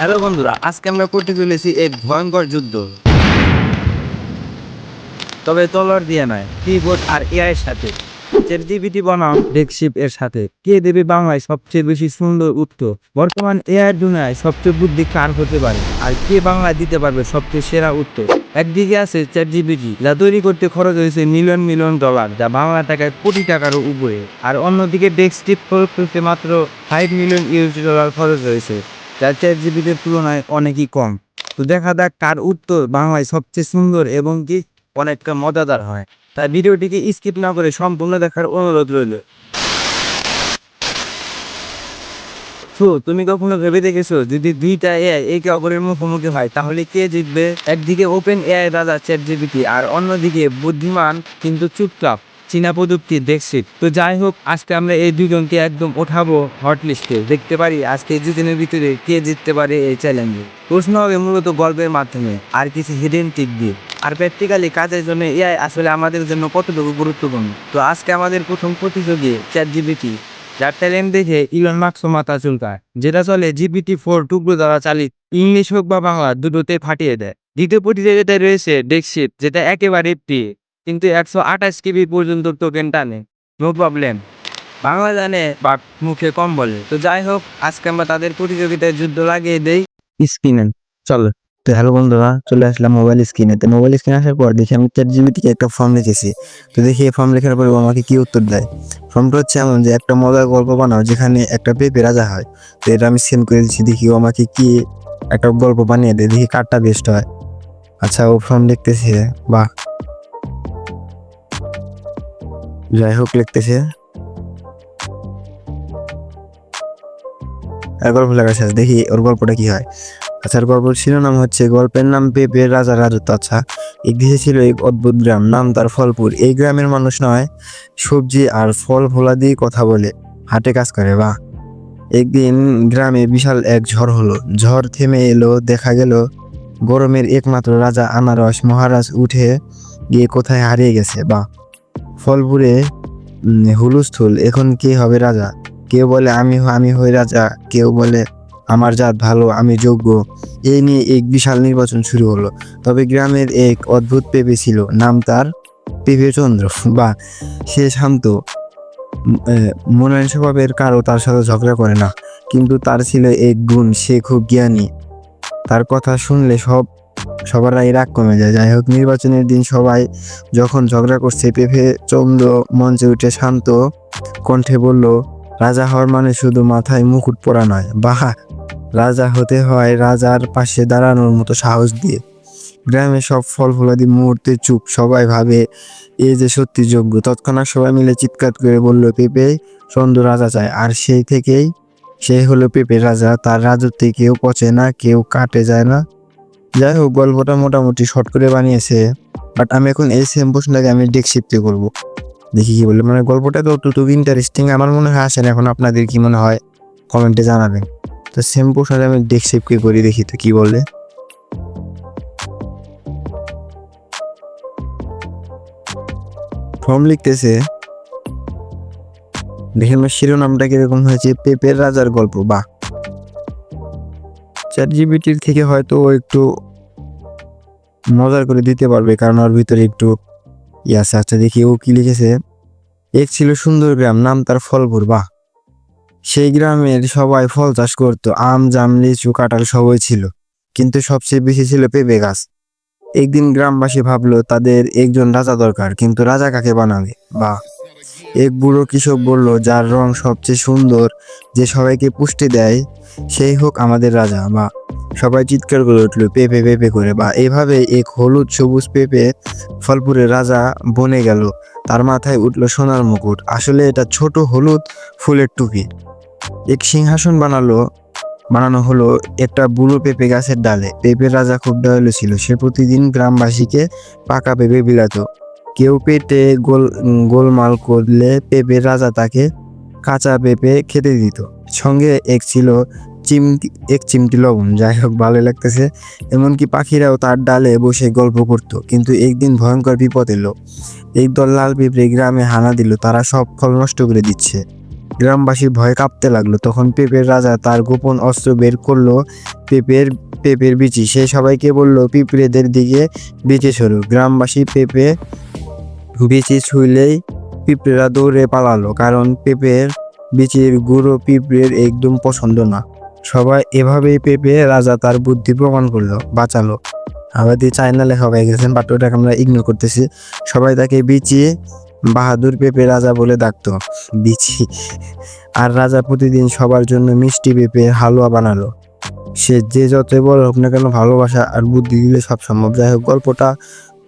Hello বন্ধুরা, আজকে আমরা করতে চলেছি এক ভয়ঙ্কর যুদ্ধ। তবে তলোয়ার দিয়ে নয় কিবোর্ড আর এআই এর সাথে। চ্যাট জিপিটি বনাম ডেকশিপ এর সাথে। কে দেবে বাংলায় সবচেয়ে বেশি সুন্দর উত্তর? বর্তমান এআই দুনিয়ায় সবচেয়ে বুদ্ধি কার হতে পারে। আর কে বাংলায় দিতে পারবে সবচেয়ে সেরা উত্তর? একদিকে আছে চ্যাট জিপিটি যা তৈরি করতে খরচ হয়েছে মিলিয়ন মিলিয়ন ডলার যা বাংলা টাকায় কোটি টাকারও উপরে। আর অন্যদিকে ডেস্কটিপ করতে মাত্র ফাইভ মিলিয়ন ইউএস ডলার খরচ হয়েছে। যা চ্যাট জিপিটির তুলনায় অনেকই কম। তো দেখা যাক কার উত্তর বাংলায় সবচেয়ে সুন্দর এবং কি অনেকটা মজাদার হয়। তাই ভিডিওটিকে স্কিপ না করে সম্পূর্ণ দেখার অনুরোধ রইল। তো তুমি কখনো ভেবে দেখেছ যদি দুইটা এআই একে অপরের মুখোমুখি হয়, তাহলে কে জিতবে? একদিকে ওপেন এআই রাজা চ্যাট জিপিটি আর অন্যদিকে বুদ্ধিমান কিন্তু চুপচাপ। চীনা প্রযুক্তি দেখছি। তো যাই হোক, আজকে আমরা এই দুজনকে একদম ওঠাবো হটলিস্টে দেখতে পারি আজকে দুজনের ভিতরে কে জিততে পারে এই চ্যালেঞ্জে প্রশ্ন হবে মূলত গল্পের মাধ্যমে, আর কিছু হিডেন টিপ দিয়ে। আর প্র্যাকটিক্যালি কাজের জন্য এআই আসলে আমাদের জন্য কতটুকু গুরুত্বপূর্ণ? তো আজকে আমাদের প্রথম প্রতিযোগী চ্যাট জিবিটি যার ট্যালেন্ট দেখে ইলন মার্কসও মাথা চুলকায়, যেটা চলে জিবিটি ফোর টুকরো দ্বারা চালিত। ইংলিশ হোক বা বাংলা দুটোতে ফাটিয়ে দেয়। দ্বিতীয় প্রতিযোগিতায় রয়েছে ডেকশিট যেটা একেবারে ফ্রি কিন্তু একশো আঠাশ কেবি পর্যন্ত টোকেন টানে নো প্রবলেম বাংলা জানে বাট মুখে কম বলে। তো যাই হোক, আজকে আমরা তাদের প্রতিযোগিতায় যুদ্ধ লাগিয়ে দেই। স্ক্রিনে, চলো। তো হ্যালো বন্ধুরা, চলে আসলাম মোবাইল স্ক্রিনে তো মোবাইল স্ক্রিনে আসার পর দেখি আমি চ্যাট জিবিটিকে একটা ফর্ম লিখেছি। তো দেখি এই ফর্ম লেখার পর আমাকে কি উত্তর দেয়? ফর্মটা হচ্ছে এমন যে, একটা মজার গল্প বানাও যেখানে একটা পেঁপে রাজা হয়। তো এটা আমি সেন্ড করে দিচ্ছি, দেখি আমাকে কি একটা গল্প বানিয়ে দেয়, দেখি কারটা বেস্ট হয়। আচ্ছা ও ফর্ম লিখতেছে, বাহ। যাই হোক লিখতেছে। গল্প লেখা শেষ, দেখি ওর গল্পটা কি হয়। আচ্ছা ওর গল্পের শিরোনাম হচ্ছে, গল্পের নাম পেপে রাজা রাজত্ব। আচ্ছা এক দেশে ছিল এক অদ্ভুত গ্রাম, নাম তার ফলপুর। এই গ্রামের মানুষ নয়, সবজি আর ফল ফলা দিয়ে কথা বলে, হাটে কাজ করে বা একদিন গ্রামে বিশাল এক ঝড় হলো। ঝড় থেমে এলো, দেখা গেল, গরমের একমাত্র রাজা আনারস মহারাজ উঠে গিয়ে কোথায় হারিয়ে গেছে বা ফলপুরে হুলস্থুল, এখন কে হবে রাজা? কেউ বলে, আমি আমি হই রাজা। কেউ বলে, আমার জাত ভালো, আমি যোগ্য। এই নিয়ে এক বিশাল নির্বাচন শুরু হলো। তবে গ্রামের এক অদ্ভুত পেপে ছিল, নাম তার পেপে চন্দ্র। বা সে শান্ত। মনোনয়ন স্বভাবের কারও তার সাথে ঝগড়া করে না। কিন্তু তার ছিল এক গুণ, সে খুব জ্ঞানী। তার কথা শুনলে সব সবারই রাগ কমে যায়। যাই হোক নির্বাচনের দিন সবাই যখন ঝগড়া করছে, পেপে চন্দ্র মঞ্চে উঠে শান্ত কণ্ঠে বলল, রাজা হওয়ার মানে শুধু মাথায় মুকুট পরা নয়, বাহা! রাজা হতে হয় রাজার পাশে দাঁড়ানোর মতো সাহস দিয়ে। গ্রামে সব ফল ফলাদি মুহূর্তে চুপ। সবাই ভাবে, এ যে সত্যি যোগ্য। তৎক্ষণাৎ সবাই মিলে চিৎকার করে বলল, পেঁপে চন্দ্র রাজা চায়। আর সেই থেকেই সে হলো পেঁপে রাজা। তার রাজত্বে কেউ পচে না, কেউ কাটে যায় না। যাই হোক গল্পটা মোটামুটি শর্ট করে বানিয়েছে বাট আমি এখন এই সেম প্রশ্নটাকে আমি ডেক শিফটে করব। দেখি কি বলে মানে গল্পটা তো খুব ইন্টারেস্টিং আমার মনে হয় আসেন, এখন আপনাদের কি মনে হয়? কমেন্টে জানাবেন। তো সেম প্রশ্নটা আমি ডেক শিফটকে করি, দেখি তো কি বলে। ফর্ম লিখতেছে, দেখেন শিরোনামটা কীরকম হয়েছে? পেপের রাজার গল্প বা চ্যাট জিবিটির থেকে হয়তো একটু মজার করে দিতে পারবে, কারণ ওর ভিতরে একটু ইয়ে আচ্ছা দেখি ও কি লিখেছে? এক ছিল সুন্দর গ্রাম, নাম তার ফলপুর, বাহ। সেই গ্রামের সবাই ফল চাষ করতো, আম, জাম, লিচু, কাঁঠাল সবই ছিল, কিন্তু সবচেয়ে বেশি ছিল পেঁপে গাছ। একদিন গ্রামবাসী ভাবলো, তাদের একজন রাজা দরকার, কিন্তু রাজা কাকে বানাবে? বা এক বুড়ো কৃষক বলল, যার রং সবচেয়ে সুন্দর, যে সবাইকে পুষ্টি দেয়, সেই হোক আমাদের রাজা। বা সবাই চিৎকার করে উঠল পেঁপে পেঁপে করে। বা এভাবে এক হলুদ সবুজ পেঁপে ফলপুরের রাজা বনে গেল। তার মাথায় উঠল সোনার মুকুট। আসলে এটা ছোট হলুদ ফুলের টুপি। এক সিংহাসন বানালো, বানানো হলো একটা বুড়ো পেঁপে গাছের ডালে। পেঁপের রাজা খুব দয়ালু ছিল। সে প্রতিদিন গ্রামবাসীকে পাকা পেঁপে বিলাত। কেউ পেটে গোল, গোলমাল করলে পেঁপের রাজা তাকে কাঁচা পেঁপে খেতে দিত। সঙ্গে এক ছিল চিমটি, এক চিমটি লবণ যাই হোক ভালো লাগতেছে। এমনকি পাখিরাও তার ডালে বসে গল্প করত, কিন্তু একদিন ভয়ঙ্কর বিপদ এলো। এক দল লাল পিঁপড়ে গ্রামে হানা দিল, তারা সব ফল নষ্ট করে দিচ্ছে। গ্রামবাসীর ভয়ে কাঁপতে লাগল, তখন পেপের রাজা তার গোপন অস্ত্র বের করল, পেপের পেপের বিচি। সে সবাইকে বলল, পিঁপড়েদের দিকে বেঁচে সরু। গ্রামবাসী পেঁপে বিচি ছুঁইলেই পিঁপড়েরা দৌড়ে পালালো, কারণ পেঁপের বিচির গুঁড়ো পিঁপড়ের একদম পছন্দ না। সবাই এভাবেই পেঁপে রাজা তার বুদ্ধি প্রমাণ করল, বাঁচালো। আমাদের চায়না লেখা হয়ে গেছেন বাট ওটাকে আমরা ইগনোর করতেছি। সবাই তাকে বিচি বাহাদুর পেঁপে রাজা বলে ডাকতো। বিচি। আর রাজা প্রতিদিন সবার জন্য মিষ্টি পেঁপে, হালুয়া বানালো। সে যে যতই বড় হোক না কেন ভালোবাসা আর বুদ্ধি দিলে সব সম্ভব। যাই হোক, গল্পটা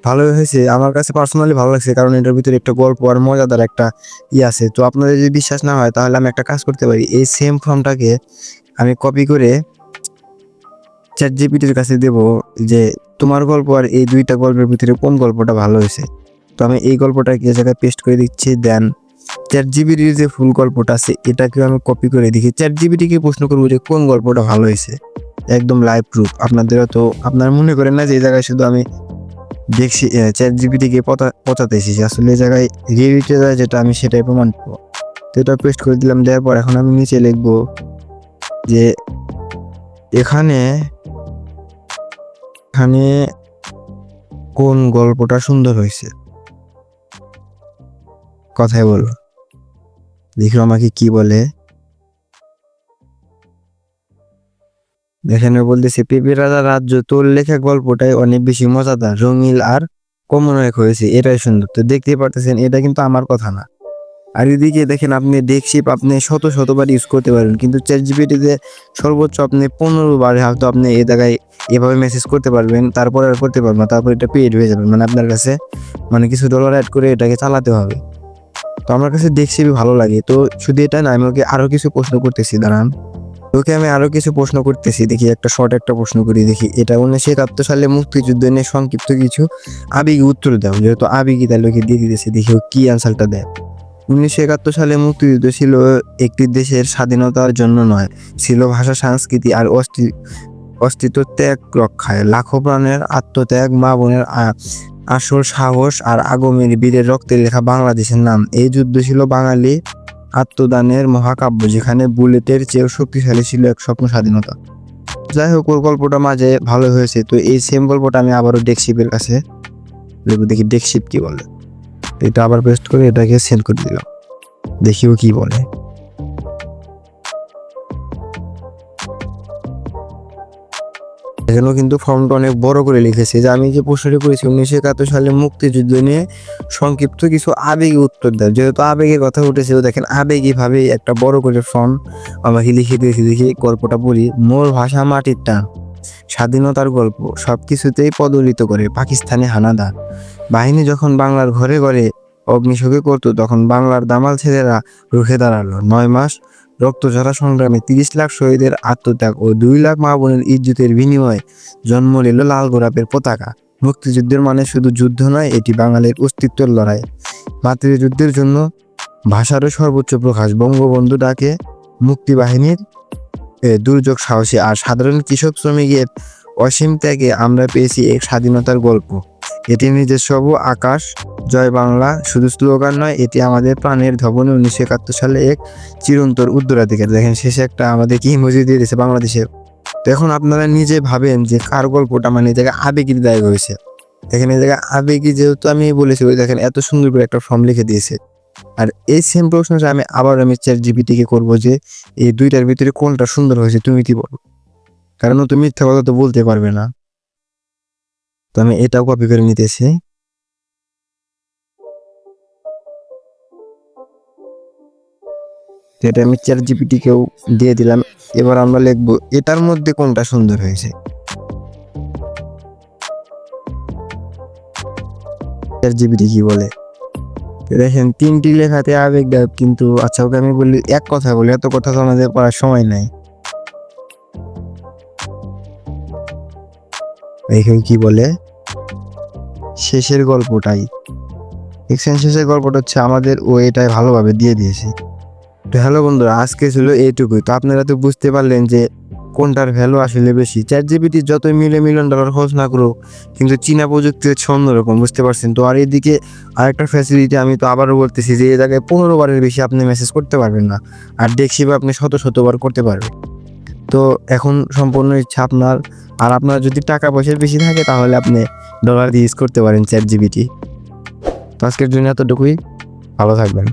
ভালোই হয়েছে। আমার কাছে পার্সোনালি ভালো লাগছে, কারণ এটার ভিতরে একটা গল্প আর মজাদার একটা ই আছে। তো আপনাদের যদি বিশ্বাস না হয়, তাহলে আমি একটা কাজ করতে পারি। এই সেম ফর্মটাকে আমি কপি করে চ্যাট জিপিটির কাছে দেব যে, তোমার গল্প আর এই দুইটা গল্পের ভিতরে কোন গল্পটা ভালো হয়েছে? তো আমি এই গল্পটাকে এই জায়গায় পেস্ট করে দিচ্ছি দেন চ্যাট জিবিটির যে ফুল গল্পটা আছে, এটাকেও আমি কপি করে দেখি। চ্যাট জিবিটিকে প্রশ্ন করব যে, কোন গল্পটা ভালো হয়েছে? একদম লাইভ প্রুফ আপনাদেরও তো, আপনার মনে করেন না যে, এই জায়গায় শুধু আমি দেখছি চ্যাট জিবিটিকে পচাতে এসেছি। আসলে এই জায়গায় রিয়েলিটি যেটা, আমি সেটাই প্রমাণ করব। তো এটা পেস্ট করে দিলাম, দেওয়ার পর এখন আমি নিচে লিখব যে এখানে এখানে কোন গল্পটা সুন্দর হয়েছে? কথাই বলো। দেখো আমাকে কি বলে। এখানে বলতেছে, পেপে রাজা রাজ্য, তোর লেখা গল্পটাই অনেক বেশি মজাদার রঙিল আর কমনয়েক হয়েছে, এটাই সুন্দর। তো দেখতেই পারতেছেন, এটা কিন্তু আমার কথা না। আর এদিকে দেখেন আপনি ডেকশিপ আপনি শত শতবার ইউজ করতে পারেন। কিন্তু চ্যাট জিপিটিতে সর্বোচ্চ আপনি পনেরো বার হয়তো আপনি এ জায়গায় এভাবে মেসেজ করতে পারবেন, তারপরে আর করতে পারবেন তারপর এটা পেড হয়ে যাবে। মানে আপনার কাছে মানে কিছু ডলার অ্যাড করে এটাকে চালাতে হবে। তো আমার কাছে ডেকশিপই ভালো লাগে। তো শুধু এটা না, আমি ওকে আরও কিছু প্রশ্ন করতেছি, দাঁড়ান। ওকে আমি আরও কিছু প্রশ্ন করতেছি, দেখি একটা শর্ট একটা প্রশ্ন করি, দেখি। এটা উনিশশো একাত্তর সালে মুক্তিযুদ্ধ নিয়ে সংক্ষিপ্ত কিছু আবেগী উত্তর দাও যেহেতু আবেগী, তাহলে ওকে দিয়ে দিতেছে, দেখি ও কী আনসারটা দেয়। উনিশশো একাত্তর সালে মুক্তিযুদ্ধ ছিল একটি দেশের স্বাধীনতার জন্য নয়, ছিল ভাষা, সংস্কৃতি আর অস্তি, অস্তিত্ব ত্যাগ রক্ষায়। লাখো প্রাণের আত্মত্যাগ, মা বোনের আসল সাহস আর আগমের বীরের রক্তে লেখা বাংলাদেশের নাম। এই যুদ্ধ ছিল বাঙালি আত্মদানের মহাকাব্য, যেখানে বুলেটের চেয়েও শক্তিশালী ছিল এক স্বপ্ন স্বাধীনতা। যাই হোক, ওর গল্পটা মাঝে ভালো হয়েছে, তো এই সেম গল্পটা আমি আবারও ডেকশিপের কাছে, দেখি ডেকশিপ কি বলে। এটা আবার পেস্ট করে এটাকে সেন্ড করে দিলাম। দেখি ও কি বলে। এখানেও কিন্তু ফর্মটা অনেক বড় করে লিখেছে যে, আমি যে প্রশ্নটি করেছি উনিশশো একাত্তর সালে মুক্তিযুদ্ধ নিয়ে সংক্ষিপ্ত কিছু আবেগী উত্তর দেয় যেহেতু আবেগের কথা উঠেছে দেখেন আবেগী ভাবে একটা বড় করে ফর্ম আমাকে লিখে দিয়েছি দেখি গল্পটা বলি মোর ভাষা মাটির টান। স্বাধীনতার গল্প সব কিছুতেই পদলিত করে পাকিস্তানি হানাদার বাহিনী যখন বাংলার ঘরে ঘরে অগ্নিশোকে করতো, তখন বাংলার দামাল ছেলেরা রুখে দাঁড়াল। নয় মাস রক্তঝরা সংগ্রামে তিরিশ লাখ শহীদের আত্মত্যাগ ও দুই লাখ মা বোনের ইজ্জতের বিনিময়ে জন্ম নিল লাল গোলাপের পতাকা। মুক্তিযুদ্ধের মানে শুধু যুদ্ধ নয়, এটি বাঙালির অস্তিত্বের লড়াই। মাতৃযুদ্ধের জন্য ভাষারও সর্বোচ্চ প্রকাশ। বঙ্গবন্ধু ডাকে মুক্তিবাহিনীর দুর্যোগ, সাহসী আর সাধারণ কৃষক শ্রমিকের অসীম ত্যাগে আমরা পেয়েছি এক স্বাধীনতার গল্প। এটি নিজস্ব আকাশ, জয় বাংলা, শুধু স্লোগান নয়, এটি আমাদের প্রাণের ধবনে উনিশশো একাত্তর সালে এক চিরন্তর উত্তরাধিকার। দেখেন, শেষে একটা আমাদের কি ইমোজি দিয়ে দিয়েছে বাংলাদেশে। এখন আপনারা নিজে ভাবেন যে কার গল্পটা মানে জায়গায় আবেগের দায়ক হয়েছে দেখেন, এই জায়গায় আবেগী যেহেতু আমি বলেছি দেখেন, এত সুন্দর করে একটা ফর্ম লিখে দিয়েছে। আর এই সেম প্রশ্নটা আমি আবার আমি চ্যাট জিপিটিকে করব যে এই দুইটার ভিতরে কোনটা সুন্দর হয়েছে তুমি কি বলো? কারণ ও তো মিথ্যা কথা তো বলতে পারবে না। তো আমি এটাও কপি করে নিতেছি। এটা আমি চ্যাট জিপিটিকেও দিয়ে দিলাম। এবার আমরা লিখব, এটার মধ্যে কোনটা সুন্দর হয়েছে? চ্যাট জিপিটি কি বলে? দেখেন, তিনটি লেখাতে আবেগ দেয়, কিন্তু আচ্ছা ওকে আমি বলি, এক কথা বলি, এত কথা তো আমাদের পড়ার সময় নাই। এখানে কি বলে? শেষের গল্পটাই। দেখছেন, শেষের গল্পটা হচ্ছে আমাদের ও এটাই ভালোভাবে দিয়ে দিয়েছে। তো হ্যালো বন্ধুরা, আজকে ছিল এইটুকুই। তো আপনারা তো বুঝতে পারলেন যে কোনটার ভ্যালু আসলে বেশি? চ্যাট জিপিটি যতই মিলে মিলিয়ন ডলার খরচ না করুক, কিন্তু চীনা প্রযুক্তি হচ্ছে অন্যরকম বুঝতে পারছেন? তো আর এদিকে আরেকটা ফ্যাসিলিটি আমি তো আবারও বলতেছি যে এই জায়গায় পনেরো বারের বেশি আপনি মেসেজ করতে পারবেন না। আর ডেক্সিপে আপনি শত শতবার করতে পারবেন। তো এখন সম্পূর্ণ ইচ্ছা আপনার। আর আপনার যদি টাকা পয়সার বেশি থাকে, তাহলে আপনি ডলার দিয়ে ইউজ করতে পারেন চ্যাট জিবিটি তো আজকের জন্য এতটুকুই। ভালো থাকবেন।